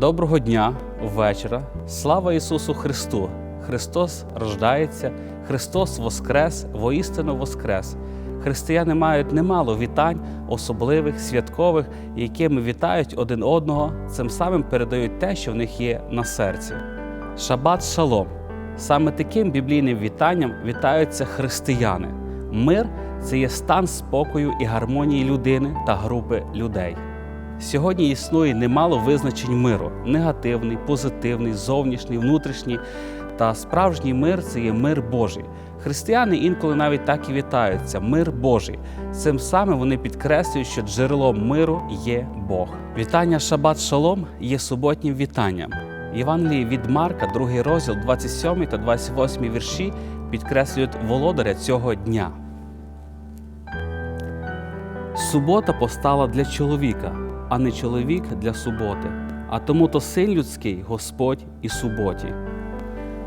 Доброго дня, вечора. Слава Ісусу Христу! Христос рождається, Христос Воскрес, воістину Воскрес. Християни мають немало вітань, особливих, святкових, якими вітають один одного, цим самим передають те, що в них є на серці. Шабат шалом. Саме таким біблійним вітанням вітаються християни. Мир це є стан спокою і гармонії людини та групи людей. Сьогодні існує немало визначень миру: негативний, позитивний, зовнішній, внутрішній. Та справжній мир це є мир Божий. Християни інколи навіть так і вітаються мир Божий. Цим самим вони підкреслюють, що джерелом миру є Бог. Вітання Шабат Шалом є суботнім вітанням. Євангелії від Марка, 2 розділ, 27 та 28 вірші підкреслюють володаря цього дня. Субота постала для чоловіка, а не чоловік для суботи. А тому то син людський Господь і суботі.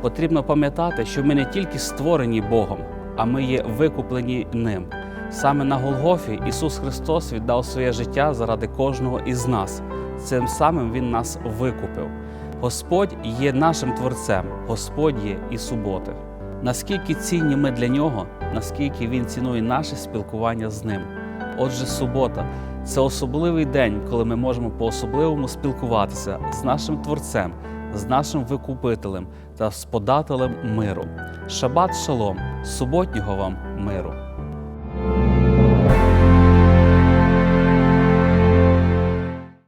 Потрібно пам'ятати, що ми не тільки створені Богом, а ми є викуплені ним. Саме на Голгофі Ісус Христос віддав своє життя заради кожного із нас. Цим самим Він нас викупив. Господь є нашим Творцем, Господь є і суботи. Наскільки цінні ми для нього, наскільки Він цінує наше спілкування з ним. Отже, субота це особливий день, коли ми можемо по-особливому спілкуватися з нашим Творцем, з нашим Викупителем та з подателем миру. Шабат шалом, суботнього вам миру!